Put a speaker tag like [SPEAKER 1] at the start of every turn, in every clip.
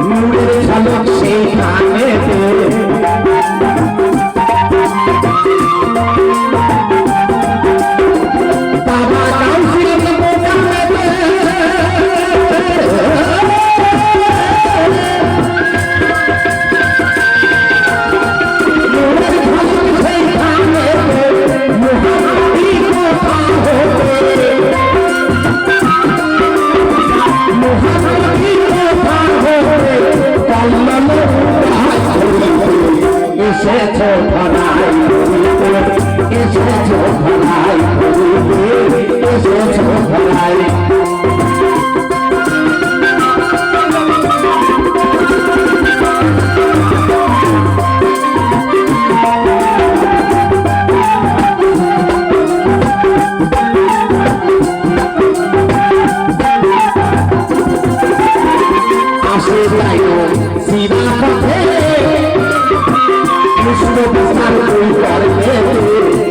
[SPEAKER 1] নূরের ঝলক সেই খানেতে এসেছ ধরাই এসেছ ধরাই এসেছ ধরাই যাই সিধা পথে কৃষ্ণ বিস্তার তুই করবে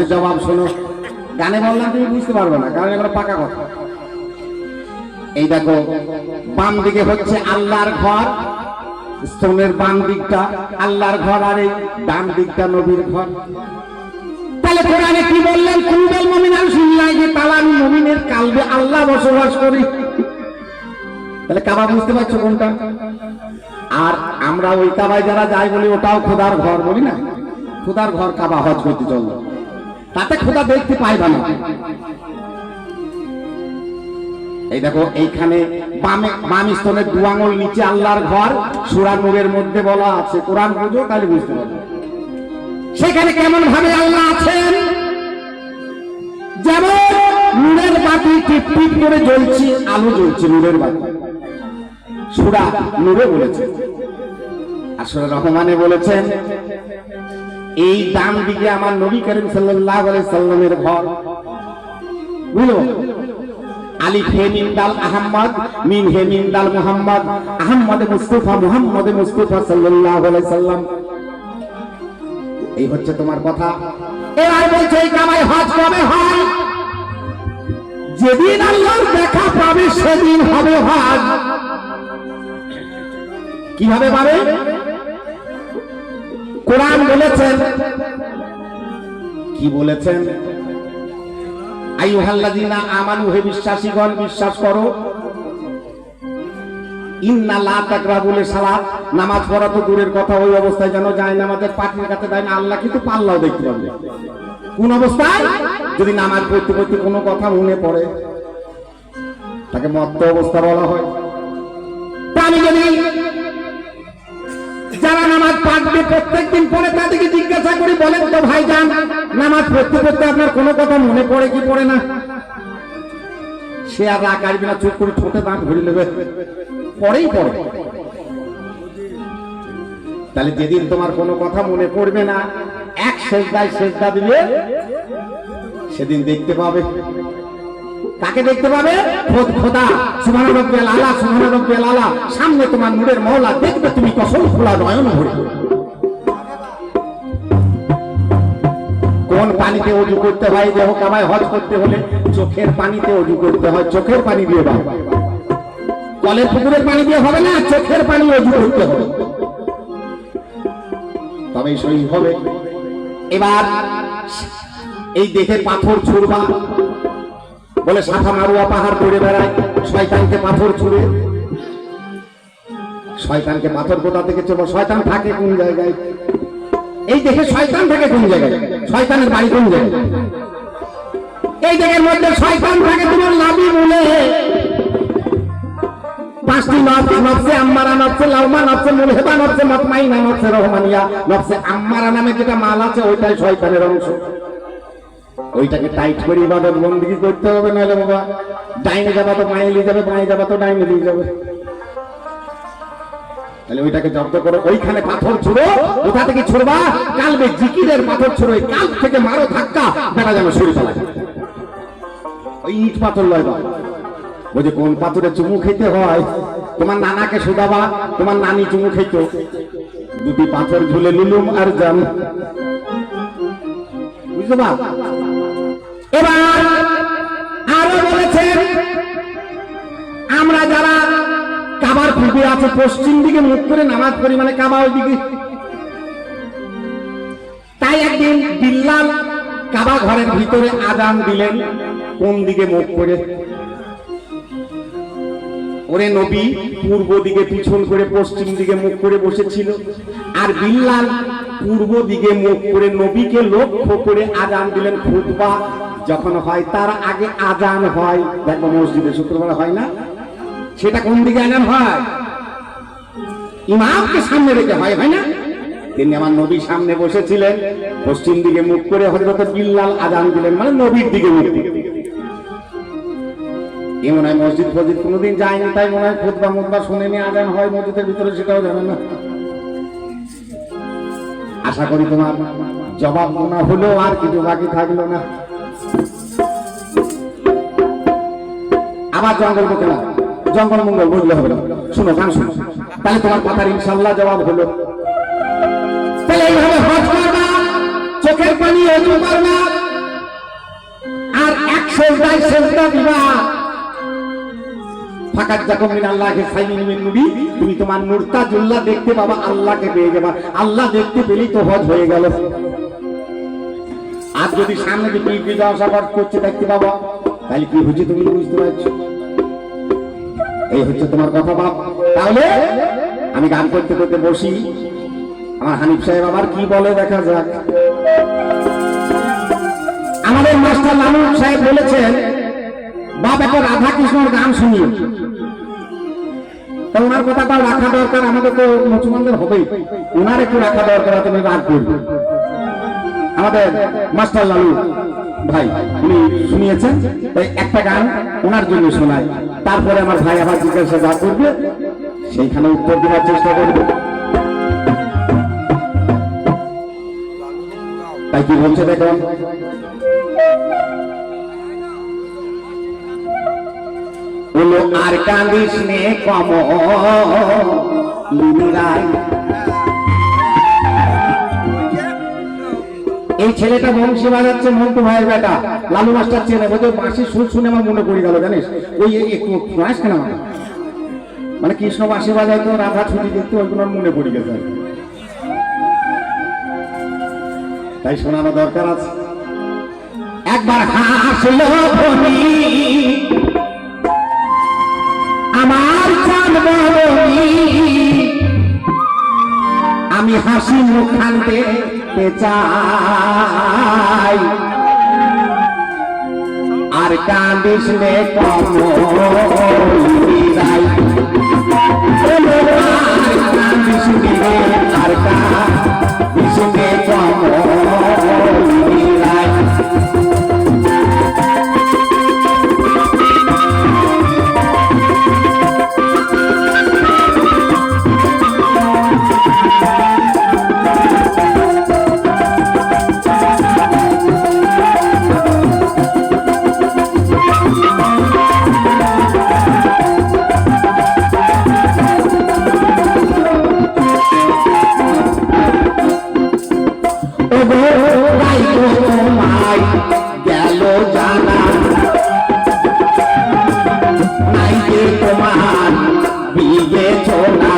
[SPEAKER 1] প্রশ্নের জবাব শোনো। গানে বললাম তুমি বুঝতে পারবে না, কারণ এগুলো পাকা কথা। এই দেখো, বাম দিকে হচ্ছে আল্লাহর ঘর, স্তনের বাম দিকটা আল্লাহর ঘর আর এই ডান দিকটা নবীর ঘর। তাহলে কোরআনে কি বললেন? মমিন সুন্নাহ যে তালা আমি মমিনের কালবে আল্লাহ বসবাস করি। তাহলে কাবা বুঝতে পারছ কোনটা? আর আমরা ওই কাবায় যারা যাই বলি, ওটাও খোদার ঘর, বলি না? খোদার ঘর কাবা, হজ করতে চল তাতে খোদা দেখতে পাইবা না। এই দেখো, এইখানে বামে বাম স্তনের দু আঙুল, নিচে আল্লাহর ঘর, সুরা নূরের মধ্যে বলা আছে। কোরআন বুঝো, তাহলে বুঝতে পারবে। সেখানে কেমন ভাবে আল্লাহ আছেন? যেমন নূরের বাতি টিপ টিপ করে জ্বলছে, আলো জ্বলছে নূরের বাতি। সুরা নূরে বলেছে। আসলে রহমানে বলেছেন এই ডান দিকে আমার নবী করিম সাল্লাল্লাহু সাল্লামের ঘর। বুঝলো? আলিফ হে মিম দাল আহমদ মিন হে মিম দাল মুহাম্মদ আহমদ মুস্তাফা, মুহাম্মদ মুস্তাফা আলাইহি সাল্লাম। এই হচ্ছে তোমার কথা। এবার বলছে, এই কামাই হজ কবে হয়? যেদিন আল্লাহর দেখা পাবে, সেদিন হবে হজ। কীভাবে পাবে? কোরআন বলেছেন। কি বলেছেন? আইয়ুহাল্লাযীনা আমানু, হে বিশ্বাসীগণ, বিশ্বাস করো। ইন্না লা তাকরাবুল সালাত নামাজ পড়া তো দূরের কথা, ওই অবস্থায় যেন যায় না, আমাদের কাছে দেয় না, আল্লাহ কিন্তু পাল্লাও দেখতে পাবে। কোন অবস্থায়? যদি নামাজ পড়তে পড়তে কোনো কথা মনে পড়ে, তাকে মত্ত অবস্থা বলা হয়। যদি পাঠবে প্রত্যেকদিন পড়ে তাদেরকে জিজ্ঞাসা করি, বলেন তো ভাই যান নামাজ পড়তে পড়তে আপনার কোনো কথা মনে পড়ে কি পড়ে না? সে আর রাগ আসবে না, চুপ করে ঠোঁটে দাঁত ভরে নেবে। পরেই পড়ে তাহলে যেদিন তোমার কোনো কথা মনে পড়বে না, এক শেষদায় শেষদা দিলে সেদিন দেখতে পাবে। কাকে দেখতে পাবে? খোদ খোদা সুবহান রব্বিয়াল আলা সুবহান রব্বিয়াল আলা সামনে তোমার নূরের মওলা দেখবে তুমি কসম খোলা নয়ন ভরে। কোন পানিতে অজু করতে হয়? দেহ কামায় হজ করতে হলে চোখের পানিতে অজু করতে হয়। চোখের পানি দিয়ে দাও কলের পুকুরের পানি দিয়ে হবে না? চোখের পানি অজু করতে হবে। তবেই সহি হবে। এবার এই দেখে পাথর ছুড়বা। বলে সাফা মারুয়া পাহাড় করে বেড়ায়, শয়তানকে পাথর ছুড়ে। শয়তানকে পাথর কোথা থেকে চলো? শয়তান থাকে কোন জায়গায়? এই দেখে শয়তান থাকে কোন জায়গায়? শয়তানের বাড়ি কোন জায়গায়? এই দেখের মধ্যে শয়তান থাকে তোমার লাভি বলে পাঁচটি নফস নফসে আম্মারা, নফসে লাউমা নফসে মুলহেবা, নফসে মতমাইনা, নফসে রহমানিয়া। নফসে আম্মারা নামে যেটা মাল আছে, ওইটাই শয়তানের অংশ। ওইটাকে টাইট করে ইবাদত বন্দিগি করতে হবে নাহলে বাবা। ডাইনে যাবা তো মায়ে নিয়ে যাবে বাঁয়ে যাবা তো ডাইনে নিয়ে যাবে। তাহলে ওইটাকে জব্দ করো, ওইখানে পাথর ছুড়ো, কোথা থেকে ছুড়বা? কালবে জিকিরের পাথর ছুড়ো কাল থেকে মারো ধাক্কা, বেটা যেন শরীর ফেলা ওই ইট পাথর লয় বা বলছে, কোন পাথরে চুমু খেতে হয়? তোমার নানাকে শোধাবা, তোমার নানি চুমু খেত। দুটি পাথর ঝুলে নিলুম আর জান। বুঝতে পা এবার আরও বলেছেন আমরা যারা কাবার পূর্বে আছে, পশ্চিম দিকে মুখ করে নামাজ পড়ি মানে কাবা ওই দিকে তাই একদিন বিল্লাল কাবা ঘরের ভিতরে আজান দিলেন, কোন দিকে মুখ করে? ওরে নবী, পূর্ব দিকে পিছন করে, পশ্চিম দিকে মুখ করে বসেছিল। আর বিল্লাল পূর্ব দিকে মুখ করে নবীকে লক্ষ্য করে আজান দিলেন, খুতবা যখন হয়, তার আগে আজান হয়। দেখো মসজিদে শুক্রবার হয় না। সেটা কোন দিকে আজান হয়? ইমামকে সামনে রেখে হয় হয় না? তিনি আমার নবী সামনে বসেছিলেন। পশ্চিম দিকে মুখ করে হজরত বিল্লাল আজান দিলেন মানে নবীর দিকে মুখ। এ মনে হয় মসজিদ ফসজিদ কোনোদিন যায়নি, তাই মনে হয় খুদবা মুদবা শুনেনি আজান হয় মসজিদের ভিতরে, সেটাও জানে না। আশা করি তোমার জবাব মনে হলো আর কিছু বাকি থাকল না। আবার জঙ্গল বকে না, জঙ্গল মঙ্গল বুঝলে হবে শুনো, গান শুনো। তাহলে তোমার কথার ইনশাল্লাহ জবাব হলো। তাহলে এইভাবে হজ করবা, চোখের পানি অজু করবা, আর এক দিবা। ফাকাত যাকো মিন আল্লাহকে নবী, তুমি তোমার দেখতে পাবা, আল্লাহকে পেয়ে যাবা। আল্লাহ দেখতে পেলেই তো হজ হয়ে গেল। আর যদি সামনে পিলপি যাওয়া সাবার করছে, দেখতে পাবা। তাহলে কি হচ্ছে তুমি বুঝতে পারছ? এই হচ্ছে তোমার কথা বাপ। তাহলে আমি গান করতে করতে বসি। আমার হানিফ সাহেব আবার কি বলে দেখা যাক। আমাদের মাস্টার লালু সাহেব বলেছেন, বাপ একটা রাধা কৃষ্ণর গান শুনিয়ে তা ওনার কথাটা রাখা দরকার আমাদের তো মুসলমানদের হবেই। ওনার একটু রাখা দরকার, তুমি রাগ আমাদের মাস্টার লালু। ভাই, উনি শুনিয়েছেন, তাই একটা গান ওনার জন্য শোনায় তারপরে আমার ভাই আবার জিজ্ঞাসা যা করবে, সেইখানে উত্তর দেওয়ার চেষ্টা করবে। তাই কি বলছে দেখুন বলো, আর কান্দিস নে কম লিমিরাই এই ছেলেটা বংশী বাজাচ্ছে মন্টু ভাইয়ের বেটা। লালু মাস্টার চেনে বলতে বাঁশি সুর শুনে আমার মনে পড়ে গেল, জানিস? ওই একটু শোনাস কেন? মানে কৃষ্ণ বাঁশি বাজায় তো রাধা ছুটি দেখতে ওইগুলো মনে পড়ে গেছে। তাই শোনানো দরকার আছে। একবার হাসলো আমার আমি হাসি মুখ খানতে চাই। আর কাঁদিস নে আর কাঁদিস নে তোমার বিয়ে চলা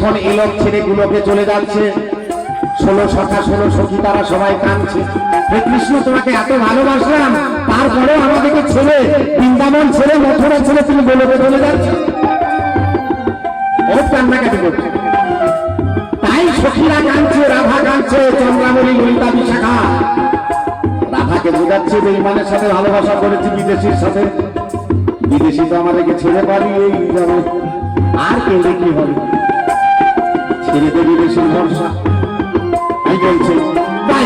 [SPEAKER 1] যখন এলোক ছেড়ে গুলোকে চলে যাচ্ছে, ষোলো সখা, ষোলো সখী, তারা সবাই কাঁদছে। হে কৃষ্ণ, তোমাকে এত ভালোবাসলাম, তারপরেও আমাদেরকে ছেড়ে, বৃন্দাবন ছেড়ে, মথুরা ছেড়ে তুমি গোলকে চলে যাচ্ছে। ও কান্নাকাটি করছে। তাই সখীরা কাঁদছে, রাধা কাঁদছে, চন্দ্রামণি ললিতা বিশাখা রাধাকে বোঝাচ্ছে বেইমানের সাথে ভালোবাসা করেছি বিদেশির সাথে। বিদেশি তো আমাদেরকে ছেড়ে পালিয়ে যাবে। আর কেঁদে কি হবে? ছেড়ে তো বিদেশির ভরসা আমি বলছি তাই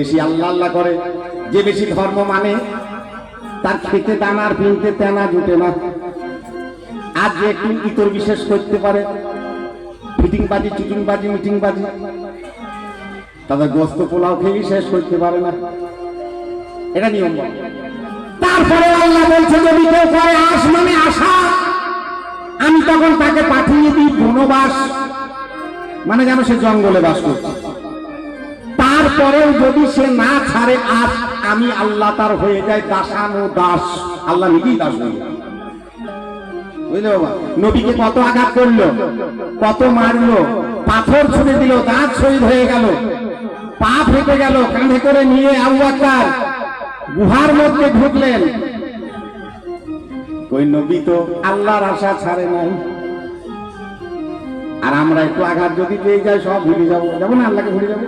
[SPEAKER 1] বেশি আল্লাহ আল্লাহ করে, যে বেশি ধর্ম মানে তার খেতে দানার পিনতে তেনা জুটে না। আর যে একটু ইতর বিশেষ করতে পারে ফিটিং বাজি চিটিং বাজি মিটিং বাজি তাদের গোস্ত পোলাও খেয়েই শেষ করতে পারে না। এটা নিয়ম তারপরে আল্লাহ বলছে, যদি কেউ করে আস মানে আশা আমি তখন তাকে পাঠিয়ে দিই বনবাস। মানে যেন সে জঙ্গলে বাস করছে। তারপরেও যদি সে না ছাড়ে আস আমি আল্লাহ তার হয়ে যায় দাসানো দাস। আল্লাহ নিজেই দাস হয়ে নবীকে কত আঘাত করল, কত মারলো, পাথর ছুড়ে দিল, দাঁত শহীদ হয়ে গেল, পা ফেটে গেল, কাঁধে করে নিয়ে আবু বকর গুহার মধ্যে ঢুকলেন। ওই নবী তো আল্লাহর আশা ছাড়ে নাই। আর আমরা একটু আঘাত যদি পেয়ে যাই, সব ভুলে যাব। যাব না আল্লাহকে ভুলে যাব?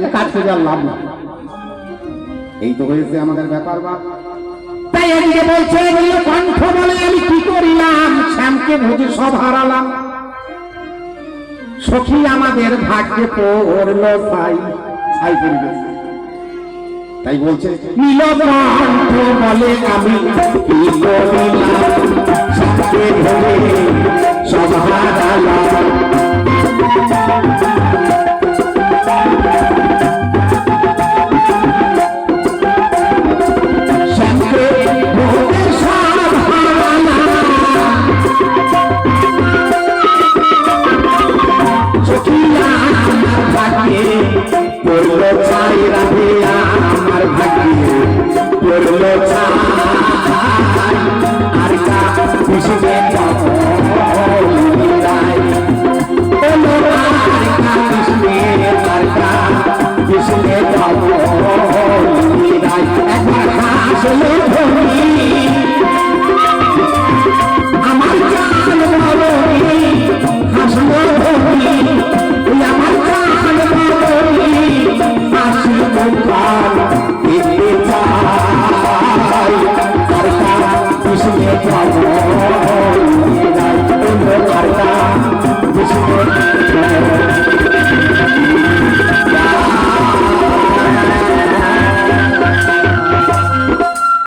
[SPEAKER 1] যে কাজ করে আর লাভ না এই তো হয়েছে আমাদের ব্যাপার বাপ। তাই এদিকে বলছে কণ্ঠ বলে, আমি কি করিলাম? শ্যামকে ভোজে সব হারালাম। সখী আমাদের ভাগ্যে পড়ল ছাই ছাই পড়ে তাই বলছে নীলকণ্ঠ বলে আমি কি করিলাম? শ্যামকে ভোজে সব হারালাম।